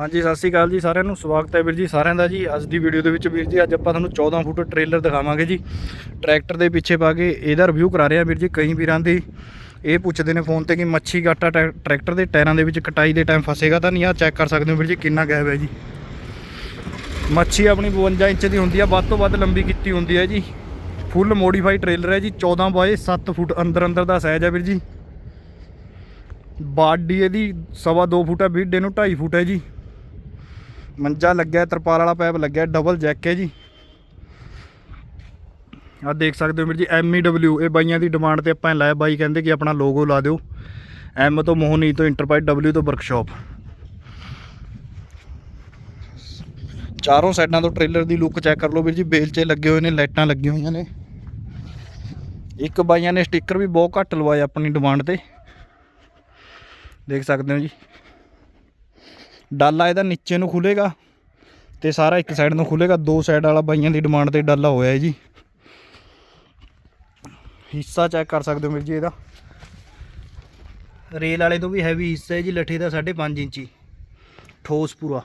ਹਾਂਜੀ, ਸਤਿ ਸ਼੍ਰੀ ਅਕਾਲ ਜੀ ਸਾਰਿਆਂ ਨੂੰ। ਸਵਾਗਤ ਹੈ ਵੀਰ ਜੀ ਸਾਰਿਆਂ ਦਾ ਜੀ ਅੱਜ ਦੀ ਵੀਡੀਓ ਦੇ ਵਿੱਚ। ਵੀਰ ਜੀ, ਅੱਜ ਆਪਾਂ ਤੁਹਾਨੂੰ 14 ਫੁੱਟ ਟ੍ਰੇਲਰ ਦਿਖਾਵਾਂਗੇ ਜੀ। ਟਰੈਕਟਰ ਦੇ ਪਿੱਛੇ ਪਾ ਕੇ ਇਹਦਾ ਰਿਵਿਊ ਕਰਾ ਰਹੇ ਆ ਵੀਰ ਜੀ ਕਈ ਵੀਰਾਂ ਦੇ। ਇਹ ਪੁੱਛਦੇ ਨੇ ਫੋਨ ਤੇ ਕਿ ਮੱਛੀ ਗਾਟਾ ਟਰੈ- ਟਰੈਕਟਰ ਦੇ ਟਾਇਰਾਂ ਦੇ ਵਿੱਚ ਕਟਾਈ ਦੇ ਟਾਈਮ ਫਸੇਗਾ ਤਾਂ ਨਹੀਂ? ਆ ਚੈੱਕ ਕਰ ਸਕਦੇ ਹੋ ਵੀਰ ਜੀ, ਕਿੰਨਾ ਗੈਪ ਹੈ ਜੀ। ਮੱਛੀ ਆਪਣੀ 52 ਇੰਚ ਦੀ ਹੁੰਦੀ ਆ, ਵੱਧ ਤੋਂ ਵੱਧ ਲੰਬੀ ਕੀਤੀ ਹੁੰਦੀ ਹੈ ਜੀ। ਫੁੱਲ ਮੋਡੀਫਾਈ ਟ੍ਰੇਲਰ ਹੈ ਜੀ 14 ਬਾਏ 7 ਫੁੱਟ ਅੰਦਰ ਅੰਦਰ ਦਾ ਸਾਈਜ਼ ਹੈ ਵੀਰ ਜੀ। ਬਾਡੀ ਇਹਦੀ ਸਵਾ 2 ਫੁੱਟ ਹੈ ਵੀਡ ਨੂੰ 2.5 ਫੁੱਟ ਹੈ ਜੀ। ਮੰਜਾ ਲੱਗਿਆ, ਤਰਪਾਲ ਵਾਲਾ ਪੈਪ ਲੱਗਿਆ ਡਬਲ ਜੈਕ ਹੈ ਜੀ। ਆ ਦੇਖ ਸਕਦੇ ਹੋ ਵੀਰ ਜੀ ਐਮਈਡਬਲਯੂ ਇਹ ਬਾਈਆਂ ਦੀ ਡਿਮਾਂਡ ਤੇ ਆਪਾਂ ਲਾਇਆ। ਬਾਈ ਕਹਿੰਦੇ ਕਿ ਆਪਣਾ ਲੋਗੋ ਲਾ ਦਿਓ। ਐਮ ਤੋਂ ਮੋਹਨੀ e ਤੋਂ ਇੰਟਰਪ੍ਰਾਈਜ਼ ਡਬਲਯੂ ਤੋਂ ਵਰਕਸ਼ਾਪ ਚਾਰੋਂ ਸਾਈਡਾਂ ਤੋਂ ਟ੍ਰੇਲਰ ਦੀ ਲੁੱਕ ਚੈੱਕ ਕਰ ਲਓ ਵੀਰ ਜੀ ਬੇਲਚੇ ਲੱਗੇ ਹੋਏ ਨੇ, ਲਾਈਟਾਂ ਲੱਗੀਆਂ ਹੋਈਆਂ ਨੇ। ਇੱਕ ਬਾਈਆਂ ਨੇ ਸਟicker ਵੀ ਬਹੁਤ ਘੱਟ ਲਵਾਏ ਆਪਣੀ ਡਿਮਾਂਡ ਤੇ। ਦੇਖ ਸਕਦੇ ਹੋ ਜੀ। ਡਾਲਾ ਇਹਦਾ ਨੀਚੇ ਨੂੰ ਖੁੱਲੇਗਾ ਤੇ ਸਾਰਾ ਇੱਕ ਸਾਈਡ ਨੂੰ ਖੁੱਲੇਗਾ ਦੋ ਸਾਈਡ ਵਾਲਾ ਬਾਈਆਂ ਦੀ ਡਿਮਾਂਡ ਤੇ ਡਾਲਾ ਹੋਇਆ ਹੈ ਜੀ। ਹਿੱਸਾ ਚੈੱਕ ਕਰ ਸਕਦੇ ਹੋ ਵੀਰ ਜੀ ਇਹਦਾ। ਰੇਲ ਵਾਲੇ ਤੋਂ ਵੀ ਹੈਵੀ ਹਿੱਸਾ ਹੈ ਜੀ, ਲੱਠੇ ਦਾ 5.5 ਇੰਚੀ। ਠੋਸ ਪੂਰਾ।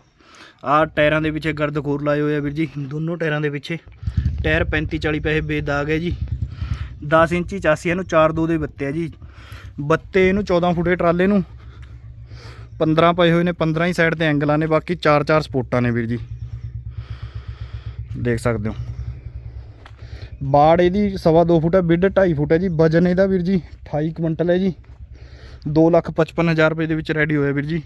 ਆਹ ਟਾਇਰਾਂ ਦੇ ਪਿੱਛੇ ਗਰਦਖੋਰ ਲਾਏ ਹੋਏ ਆ ਵੀਰ ਜੀ, ਦੋਨੋਂ ਟਾਇਰਾਂ ਦੇ ਪਿੱਛੇ। ਟਾਇਰ 35 40 ਪੈਸੇ ਬੇਦਾਗ ਹੈ ਜੀ। 10 ਇੰਚੀ ਚਾਸੀ ਇਹਨੂੰ 4 2 ਦੇ ਬੱਤੇ ਆ ਜੀ। ਬੱਤੇ ਇਹਨੂੰ 14 ਫੁੱਟੇ ਟਰਾਲੇ ਨੂੰ 15 ਪਏ ਹੋਏ ਨੇ 15 ਹੀ ਸਾਈਡ ਤੇ ਐਂਗਲਾਂ ਨੇ, ਬਾਕੀ 4-4 ਸਪੋਟਾਂ ਨੇ ਵੀਰ ਜੀ। ਦੇਖ ਸਕਦੇ ਹੋ। ਬਾੜ ਇਹਦੀ ਸਵਾ 2 ਫੁੱਟ ਹੈ, ਬਿੱਡ 2.5 ਫੁੱਟ ਹੈ ਜੀ, ਵਜਨ ਇਹਦਾ ਵੀਰ ਜੀ 28 ਕੁਇੰਟਲ ਹੈ ਜੀ। 255000 ਰੁਪਏ ਦੇ ਵਿੱਚ ਰੈਡੀ ਹੋਇਆ ਵੀਰ ਜੀ।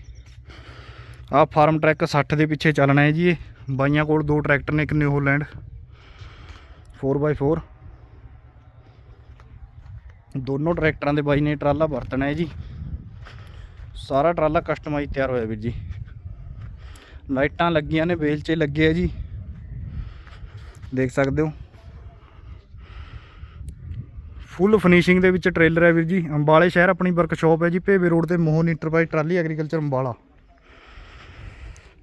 ਆਹ ਫਾਰਮ ਟਰੈਕ 60 ਦੇ ਪਿੱਛੇ ਚੱਲਣਾ ਹੈ ਜੀ ਇਹ। ਬਾਈਆਂ ਕੋਲ ਦੋ ਟਰੈਕਟਰ ਨੇ, ਇੱਕ ਨਿਊਹੋਲੈਂਡ 4x4 ਦੋਨੋਂ ਟਰੈਕਟਰਾਂ ਦੇ ਬਾਈ ਨੇ ਟਰਾਲਾ ਵਰਤਣਾ ਹੈ ਜੀ। ਸਾਰਾ ਟਰਾਲਾ ਕਸਟਮਾਈਜ਼ ਤਿਆਰ ਹੋਇਆ ਵੀਰ ਜੀ। ਲਾਈਟਾਂ ਲੱਗੀਆਂ ਨੇ ਵੇਲਚੇ ਲੱਗੇ ਆ ਜੀ। ਦੇਖ ਸਕਦੇ ਹੋ। ਫੁੱਲ ਫਿਨਿਸ਼ਿੰਗ ਦੇ ਵਿੱਚ ਟ੍ਰੇਲਰ ਹੈ ਵੀਰ ਜੀ। ਅੰਬਾਲੇ ਸ਼ਹਿਰ ਆਪਣੀ ਵਰਕਸ਼ਾਪ ਹੈ ਜੀ, ਭੇਵੇ ਰੋਡ ਤੇ Mohan enterprises trolley agriculture Ambala.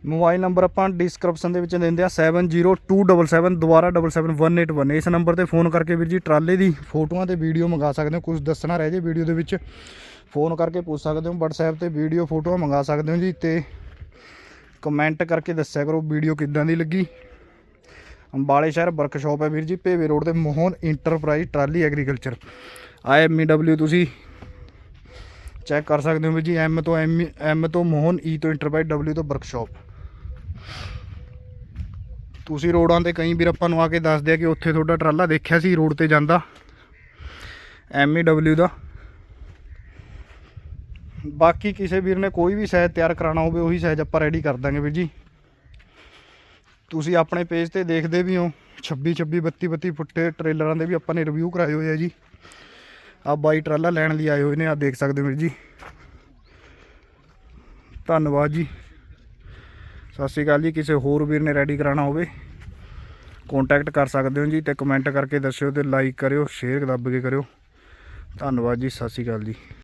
Mobile number ਆਪਾਂ ਡਿਸਕ੍ਰਿਪਸ਼ਨ ਦੇ ਵਿੱਚ ਦਿੰਦੇ ਆ 702777 ਦੁਬਾਰਾ 77181 ਇਸ ਨੰਬਰ ਤੇ ਫੋਨ ਕਰਕੇ ਵੀਰ ਜੀ ਟਰਾਲੇ ਦੀ ਫੋਟੋਆਂ ਤੇ ਵੀਡੀਓ ਮੰਗਾ ਸਕਦੇ ਹੋ। ਕੁਝ ਦੱਸਣਾ ਰਹਿ ਜੇ ਵੀਡੀਓ ਦੇ ਵਿੱਚ। ਫੋਨ ਕਰਕੇ ਪੁੱਛ ਸਕਦੇ ਹੋ, WhatsApp ਤੇ ਵੀਡੀਓ ਫੋਟੋਆਂ ਮੰਗਾ ਸਕਦੇ ਹੋ ਜੀ ਤੇ ਕਮੈਂਟ ਕਰਕੇ ਦੱਸਿਆ ਕਰੋ ਵੀਡੀਓ ਕਿੱਦਾਂ ਦੀ ਲੱਗੀ। ਅੰਬਾਲੇ ਸ਼ਹਿਰ ਵਰਕਸ਼ਾਪ ਹੈ ਵੀਰ ਜੀ, ਭੇਵੇ ਰੋਡ ਤੇ Mohan enterprises trolley agriculture IMEW ਤੁਸੀਂ। ਚੈੱਕ ਕਰ ਸਕਦੇ ਹੋ ਵੀਰ ਜੀ ਐਮ ਤੋਂ ਐਮ ਐਮ ਤੋਂ ਮੋਹਨ ਈ ਤੋਂ ਇੰਟਰਪ੍ਰਾਈਜ਼ ਡਬਲਯੂ ਤੋਂ ਵਰਕਸ਼ਾਪ ਤੁਸੀਂ ਰੋਡਾਂ ਤੇ ਕਈ ਵੀਰ ਆਪਾਂ ਨੂੰ ਆ ਕੇ ਦੱਸਦੇ ਆ ਕਿ ਉੱਥੇ ਤੁਹਾਡਾ ਟਰਾਲਾ ਦੇਖਿਆ ਸੀ ਰੋਡ ਤੇ ਜਾਂਦਾ। ਐਮਈਡਬਲਯੂ ਦਾ। ਬਾਕੀ ਕਿਸੇ ਵੀਰ ਨੇ ਕੋਈ ਵੀ ਸਾਈਜ਼ ਤਿਆਰ ਕਰਾਉਣਾ ਹੋਵੇ, ਉਹੀ ਸਾਈਜ਼ ਆਪਾਂ ਰੈਡੀ ਕਰ ਦਾਂਗੇ ਵੀਰ ਜੀ। ਤੁਸੀਂ ਆਪਣੇ ਪੇਜ ਤੇ ਦੇਖਦੇ ਵੀ ਹੋ 26 26 32 32 ਫੁੱਟੇ ਟ੍ਰੇਲਰਾਂ ਦੇ ਵੀ ਆਪਾਂ ਨੇ ਰਿਵਿਊ ਕਰਾਏ ਹੋਏ ਆ ਜੀ। ਆ ਬਾਈ ਟਰਾਲਾ ਲੈਣ ਲਈ ਆਏ ਹੋਏ ਨੇ ਆ ਦੇਖ ਸਕਦੇ ਹੋ ਵੀਰ ਜੀ। ਧੰਨਵਾਦ ਜੀ। ਸਤਿ ਸ਼੍ਰੀ ਅਕਾਲ ਜੀ, ਕਿਸੇ ਹੋਰ ਵੀਰ ਨੇ ਰੈਡੀ ਕਰਾਉਣਾ ਹੋਵੇ ਕੰਟੈਕਟ ਕਰ ਸਕਦੇ ਹੋ ਜੀ ਤੇ ਕਮੈਂਟ ਕਰਕੇ ਦੱਸਿਓ ਤੇ ਲਾਈਕ ਕਰਿਓ ਸ਼ੇਅਰ ਦੱਬ ਕੇ ਕਰਿਓ। ਧੰਨਵਾਦ ਜੀ, ਸਤਿ ਸ਼੍ਰੀ ਅਕਾਲ ਜੀ।